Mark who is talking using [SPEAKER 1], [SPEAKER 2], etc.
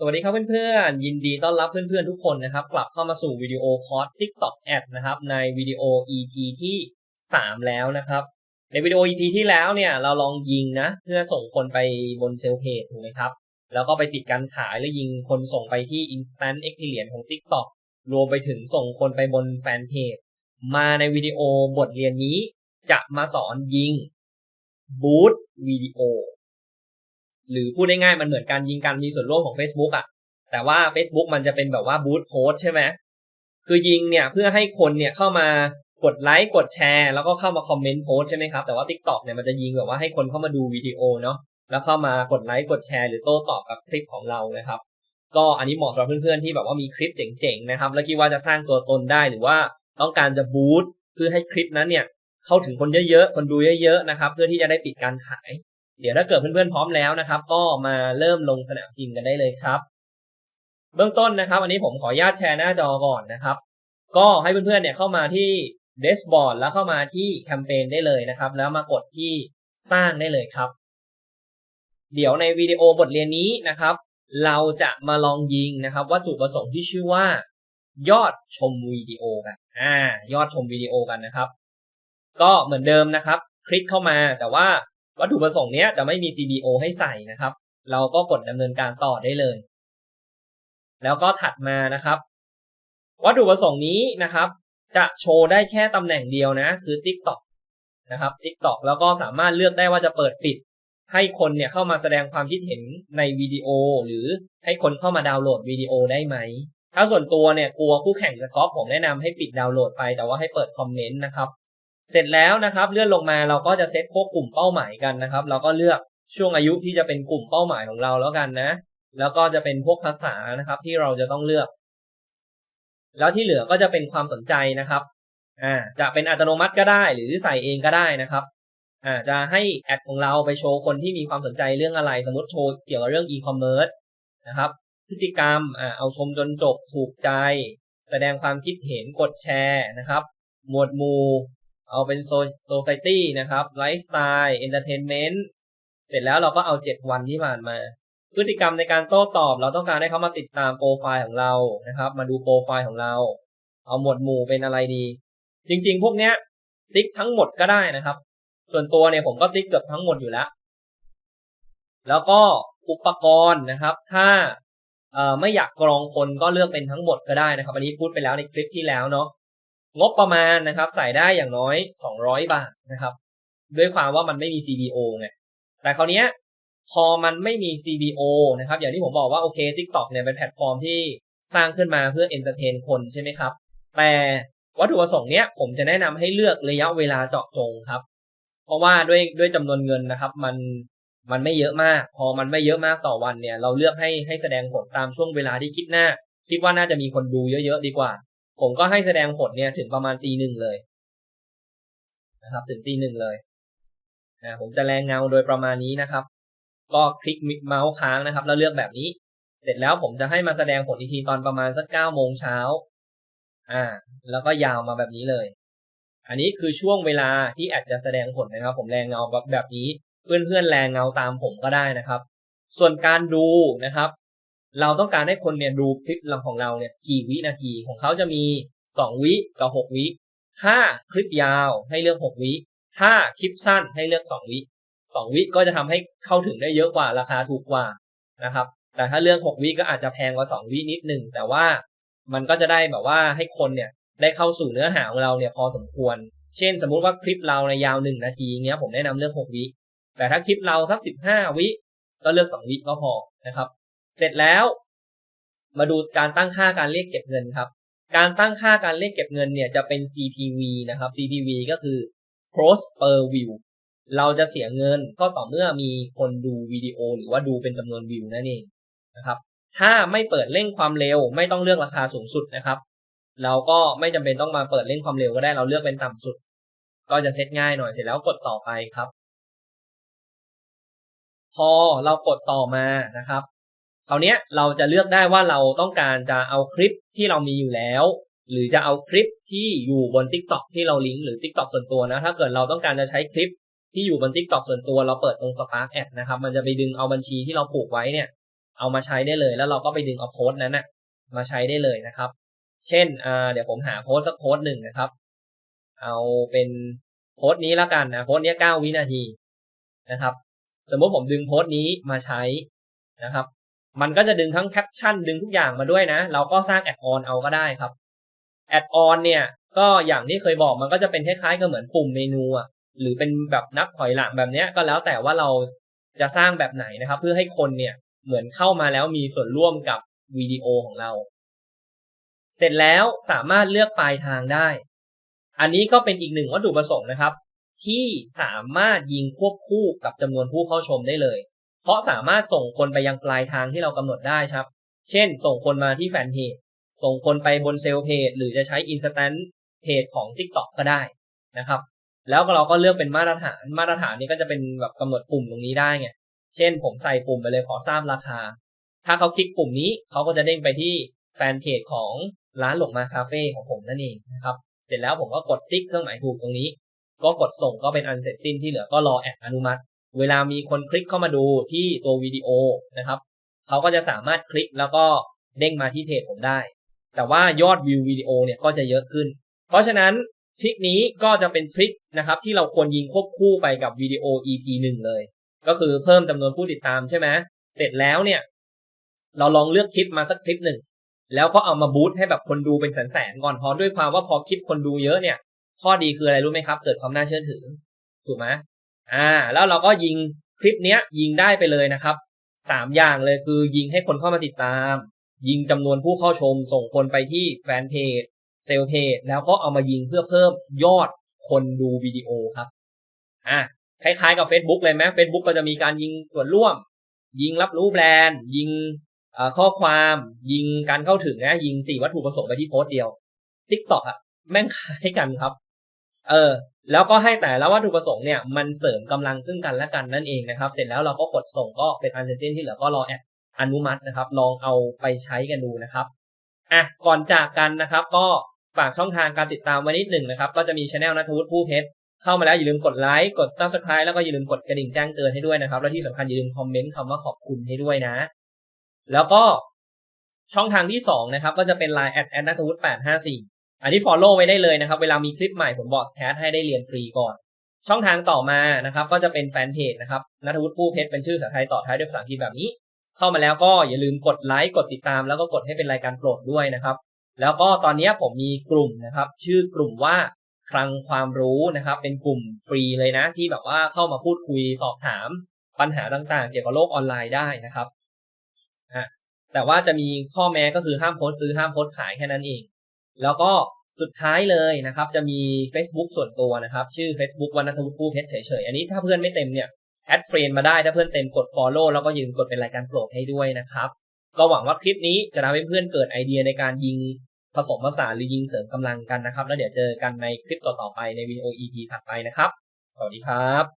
[SPEAKER 1] สวัสดีครับเพื่อนๆ ยินดีต้อนรับเพื่อนๆทุกคนนะครับ กลับเข้ามาสู่วิดีโอคอร์ส TikTok Ad นะครับ ในวิดีโอ EP ที่ 3 แล้วนะครับ ในวิดีโอ EP ที่แล้วเนี่ย เราลองยิงนะ เพื่อส่งคนไปบนเซลล์เพจถูกไหมครับ แล้วก็ไปปิดการขายแล้วยิงคนส่งไปที่ Instant Experience ของ TikTok รวมไปถึงส่งคนไปบนแฟนเพจมาในวิดีโอบทเรียนนี้จะมาสอนยิงบูตวิดีโอ หรือพูดง่ายๆมันเหมือนการยิงการมีส่วนร่วมของ Facebook อะแต่ว่า Facebook มันจะเป็นแบบว่าบูตโพสใช่ไหมคือยิงเนี่ยเพื่อให้คนเนี่ยเข้ามากดไลค์กดแชร์ แล้วก็เข้ามาคอมเมนต์โพสใช่ไหมครับ แต่ว่า TikTok เนี่ยมันจะยิงแบบว่าให้คนเข้ามาดูวิดีโอเนาะแล้วเข้ามากดไลค์กดแชร์หรือโต้ตอบกับคลิปของเรานะครับ ก็อันนี้เหมาะสำหรับเพื่อนๆที่แบบว่ามีคลิปเจ๋งๆนะครับ แล้วคิดว่าจะสร้างตัวตนได้หรือว่าต้องการจะบูตเพื่อให้คลิปนั้นเนี่ยเข้าถึงคนเยอะๆคนดูเยอะๆนะครับ เพื่อที่จะได้ปิดการขาย เดี๋ยวถ้าเกิดเพื่อนๆพร้อมแล้วนะครับ ก็มาเริ่มลงสนามจริงกันได้เลยครับ เบื้องต้นนะครับ อันนี้ผมขออนุญาตแชร์หน้าจอก่อนนะครับ ก็ให้เพื่อนๆเนี่ยเข้ามาที่เดสบอร์ดแล้วเข้ามาที่แคมเปญได้เลยนะครับ แล้วมากดที่สร้างได้เลยครับ เดี๋ยวในวิดีโอบทเรียนนี้นะครับ เราจะมาลองยิงนะครับ วัตถุประสงค์ที่ชื่อว่า ยอดชมวิดีโอกันอ่ายอดชมวิดีโอกันนะครับ ก็เหมือนเดิมนะครับ คลิกเข้ามาแต่ว่า วัตถุประสงค์เนี้ยจะไม่มี CBO ให้ใส่นะครับ เราก็กดดำเนินการต่อได้เลย แล้วก็ถัดมานะครับ วัตถุประสงค์นี้นะครับ จะโชว์ได้แค่ตำแหน่งเดียวนะ คือ TikTok นะครับ TikTok แล้วก็สามารถเลือกได้ว่าจะเปิดปิด ให้คนเนี่ยเข้ามาแสดงความคิดเห็นในวิดีโอ หรือให้คนเข้ามาดาวน์โหลดวิดีโอได้ไหม ถ้าส่วนตัวเนี่ยกลัวคู่แข่งจะก๊อปผมแนะนำให้ปิดดาวน์โหลดไปแต่ว่าให้เปิดคอมเมนต์นะครับ เสร็จแล้วนะครับเลื่อนลงมาเราก็จะเซตพวกกลุ่มเป้าหมายกันนะครับ เราก็เลือกช่วงอายุที่จะเป็นกลุ่มเป้าหมายของเราแล้วกันนะ แล้วก็จะเป็นพวกภาษานะครับ ที่เราจะต้องเลือก แล้วที่เหลือก็จะเป็นความสนใจนะครับอ่าจะเป็นอัตโนมัติก็ได้หรือใส่เองก็ได้นะครับอ่าจะให้แอดของเราไปโชว์คนที่มีความสนใจเรื่องอะไร สมมติโชว์เกี่ยวกับเรื่องอีคอมเมิร์ซนะครับพฤติกรรมอ่าเอาชมจนจบถูกใจ แสดงความคิดเห็นกดแชร์นะครับ หมวดหมู่ เอาเป็นโซซ i ตี้นะครับไลฟ์สไตล์เอนเตอร์เทนเมนต์เสร็จแล้วเราก็เอา7วันที่ผ่านมา พฤติกรรมในการโต้ตอบ เราต้องการให้เขามาติดตามโปรไฟล์ของเรานะครับ มาดูโปรไฟล์ของเรา เอาหมวดหมู่เป็นอะไรดี จริง ๆ พวกเนี้ย ติ๊กทั้งหมดก็ได้นะครับ ส่วนตัวเนี่ยผมก็ติ๊กเกือบทั้งหมดอยู่แล้ว แล้วก็อุปกรณ์นะครับ ถ้าเอ่อไม่อยากกรองคนก็เลือกเป็นทั้งหมดก็ได้นะครับ อันนี้พูดไปแล้วในคลิปที่แล้วเนาะ งบประมาณนะครับ ใส่ได้อย่างน้อย 200 บาทนะครับ ด้วยความว่ามันไม่มี CBO ไงแต่คราวนี้พอมันไม่มี CBO นะครับ อย่างที่ผมบอกว่าโอเค TikTok เนี่ยเป็นแพลตฟอร์มที่สร้างขึ้นมาเพื่อเอนเตอร์เทนคนใช่ไหมครับ แต่วัตถุประสงค์เนี้ยผมจะแนะนำให้เลือกระยะเวลาเจาะจงครับ เพราะว่าด้วยด้วยจำนวนเงินนะครับ มันมันไม่เยอะมาก พอมันไม่เยอะมากต่อวันเนี่ย เราเลือกให้ให้แสดงผลตามช่วงเวลาที่คิดหน้า คิดว่าน่าจะมีคนดูเยอะๆดีกว่า ผมก็ให้แสดงผลเนี่ยถึงประมาณตีหนึ่งเลยนะครับ ถึงตีหนึ่งเลยนะผมจะแรงเงาโดยประมาณนี้นะครับ ก็คลิกเมาส์ค้างนะครับ แล้วเลือกแบบนี้ เสร็จแล้วผมจะให้มาแสดงผลอีกทีตอนประมาณสักเก้าโมงเช้าอ่า แล้วก็ยาวมาแบบนี้เลย อันนี้คือช่วงเวลาที่แอดจะแสดงผลนะครับ ผมแรงเงาแบบแบบนี้ เพื่อนๆแรงเงาตามผมก็ได้นะครับ ส่วนการดูนะครับ เราต้องการให้คนเนี่ยดูคลิปลำของเราเนี่ยกี่วินาทีของเขาจะมีสองวิกับหกวิถ้าคลิปยาวให้เลือกหกวิถ้าคลิปสั้นให้เลือกสองวิสองวิก็จะทำให้เข้าถึงได้เยอะกว่าราคาถูกกว่านะครับ แต่ถ้าเลือกหกวิก็อาจจะแพงกว่าสองวินิดหนึ่งแต่ว่ามันก็จะได้แบบว่าให้คนเนี่ยได้เข้าสู่เนื้อหาของเราเนี่ยพอสมควร เช่น สมมุติว่าคลิปเราในยาวหนึ่งนาทีเงี้ยผมแนะนำเลือกหกวิแต่ถ้าคลิปเราสักสิบห้าวิก็เลือกสองวิก็พอนะครับ เสร็จแล้ว มาดูการตั้งค่าการเรียกเก็บเงินครับ การตั้งค่าการเรียกเก็บเงินเนี่ยจะเป็น CPV นะครับ CPV ก็คือ cross per view เราจะเสียเงินก็ต่อเมื่อมีคนดูวิดีโอ หรือว่าดูเป็นจำนวนวิวนั่นเองนะครับ ถ้าไม่เปิดเร่งความเร็ว ไม่ต้องเลือกราคาสูงสุดนะครับ เราก็ไม่จำเป็นต้องมาเปิดเร่งความเร็วก็ได้เราเลือกเป็นต่ำสุด ก็จะเซตง่ายหน่อยเสร็จแล้วกดต่อไปครับ พอเรากดต่อมานะครับ คราวนี้เราจะเลือกได้ว่าเราต้องการจะเอาคลิปที่เรามีอยู่แล้ว หรือจะเอาคลิปที่อยู่บน TikTok ที่เราลิงก์หรือ TikTok ส่วนตัวนะ ถ้าเกิดเราต้องการจะใช้คลิปที่อยู่บน TikTok ส่วนตัวเราเปิดตรง Spark Ad นะครับมันจะไปดึงเอาบัญชีที่เราผูกไว้เนี่ยเอามาใช้ได้เลยแล้วเราก็ไปดึงเอาโพสต์นั้นนะมาใช้ได้เลยนะครับ เช่นเดี๋ยวผมหาโพสต์สักโพสต์หนึ่งนะครับ เอาเป็นโพสต์นี้แล้วกันนะโพสต์นี้เก้าวินาทีนะครับ สมมติผมดึงโพสต์นี้มาใช้นะครับ มันก็จะดึงทั้งแคปชั่นดึงทุกอย่างมาด้วยนะ เราก็สร้างแอดออนเอาก็ได้ครับแอดออนเนี่ย ก็อย่างที่เคยบอกมันก็จะเป็นคล้ายๆกับเหมือนปุ่มเมนูอะหรือเป็นแบบนับถอยหลังแบบเนี้ยก็แล้วแต่ว่าเราจะสร้างแบบไหนนะครับ เพื่อให้คนเนี่ยเหมือนเข้ามาแล้วมีส่วนร่วมกับวิดีโอของเรา เสร็จแล้วสามารถเลือกปลายทางได้ อันนี้ก็เป็นอีกหนึ่งวัตถุประสงค์นะครับ ที่สามารถยิงควบคู่กับจำนวนผู้เข้าชมได้เลย เพราะสามารถส่งคนไปยังปลายทางที่เรากำหนดได้ครับ เช่น ส่งคนมาที่แฟนเพจ ส่งคนไปบนเซลล์เพจ หรือจะใช้อินสแตนต์เพจของ TikTok ก็ได้นะครับ แล้วเราก็เลือกเป็นมาตรฐาน มาตรฐานนี้ก็จะเป็นแบบกำหนดปุ่มตรงนี้ได้ไง เช่น ผมใส่ปุ่มไปเลยขอทราบราคา ถ้าเขาคลิกปุ่มนี้เขาก็จะเด้งไปที่แฟนเพจของร้านหลงมาคาเฟ่ของผมนั่นเองนะครับ เสร็จแล้วผมก็กดติ๊กเครื่องหมายถูกตรงนี้ ก็กดส่งก็เป็นอันเสร็จสิ้นที่เหลือก็รอแอดอนุมัติ เวลามีคนคลิกเข้ามาดูที่ตัววิดีโอนะครับเขาก็จะสามารถคลิกแล้วก็เด้งมาที่เพจผมได้ แต่ว่ายอดวิววิดีโอเนี่ยก็จะเยอะขึ้น เพราะฉะนั้นทริคนี้ก็จะเป็นทริคนะครับที่เราควรยิงควบคู่ไปกับวิดีโอ EP หนึ่งเลย ก็คือเพิ่มจำนวนผู้ติดตามใช่ไหมเสร็จแล้วเนี่ย เราลองเลือกคลิปมาสักคลิปหนึ่งแล้วก็เอามาบูตให้แบบคนดูเป็นแสนๆก่อนเพราะด้วยความว่าพอคลิปคนดูเยอะเนี่ย ข้อดีคืออะไรรู้ไหมครับ เกิดความน่าเชื่อถือ ถูกไหม อ่าแล้วเราก็ยิงคลิปเนี้ย ยิงได้ไปเลยนะครับสามอย่างเลยคือยิงให้คนเข้ามาติดตาม ยิงจำนวนผู้เข้าชม ส่งคนไปที่แฟนเพจเซลเพจแล้วก็เอามายิงเพื่อเพิ่มยอดคนดูวิดีโอครับอะคล้ายๆกับ Facebook เลยไหม Facebook ก็จะมีการยิงส่วนร่วม ยิงรับรู้แบรนด์ ยิงข้อความ ยิงการเข้าถึงนะ ยิงสี่วัตถุประสงค์ไปที่โพสต์เดียว TikTok อะแม่งคล้ายกันครับ เออ แล้วก็ให้แต่ละวัตถุประสงค์เนี่ยมันเสริมกำลังซึ่งกันและกันนั่นเองนะครับ เสร็จแล้วเราก็กดส่งก็เป็นอันเสร็จสิ้นที่เหลือก็รอแอดอนุมัตินะครับ ลองเอาไปใช้กันดูนะครับอะก่อนจากกันนะครับ ก็ฝากช่องทางการติดตามไว้นิดหนึ่งนะครับ ก็จะมีช anel นัทวุฒิผู้เพชรเข้ามาแล้วอย่าลืมกดไลค์กด subscribe แล้วก็อย่าลืมกดกระดิ่งแจ้งเตือนให้ด้วยนะครับ และที่สำคัญอย่าลืมคอมเมนต์คำว่าขอบคุณให้ด้วยนะ แล้วก็ช่องทางที่สองนะครับ ก็จะเป็น Line แอดแอดนัทวุฒิแปดห้าสี่ อันนี้ follow ไว้ได้เลยนะครับ เวลามีคลิปใหม่ผมบอกสแคสให้ได้เรียนฟรีก่อน ช่องทางต่อมานะครับ ก็จะเป็นแฟนเพจนะครับนัทวุฒิผู้เพชรเป็นชื่อภาษาไทยต่อท้ายด้วยภาษาอังกฤษแบบนี้ เข้ามาแล้วก็อย่าลืมกดไลค์กดติดตาม แล้วก็กดให้เป็นรายการโปรดด้วยนะครับ แล้วก็ตอนนี้ผมมีกลุ่มนะครับ ชื่อกลุ่มว่าคลังความรู้นะครับ เป็นกลุ่มฟรีเลยนะ ที่แบบว่าเข้ามาพูดคุยสอบถาม ปัญหาต่างๆ เกี่ยวกับโลกออนไลน์ได้นะครับแต่ว่าจะมีข้อแม้ก็คือห้ามโพสต์ซื้อห้ามโพสต์ขายแค่นั้นเอง แล้วก็สุดท้ายเลยนะครับ จะมี Facebook ส่วนตัวนะครับ ชื่อ Facebook วันนัทวุฒิผู้เพชรเฉยๆ อันนี้ถ้าเพื่อนไม่เต็มเนี่ยแอดเฟรนมาได้ถ้าเพื่อนเต็มกด Follow แล้วก็ยืนกดเป็นรายการโปรดให้ด้วยนะครับ ก็หวังว่าคลิปนี้จะทำให้เพื่อนเกิดไอเดียในการยิงผสมผสานหรือยิงเสริมกำลังกันนะครับ แล้วเดี๋ยวเจอกันในคลิปต่อๆไปในวิดีโอ EP ถัดไปนะครับ สวัสดีครับ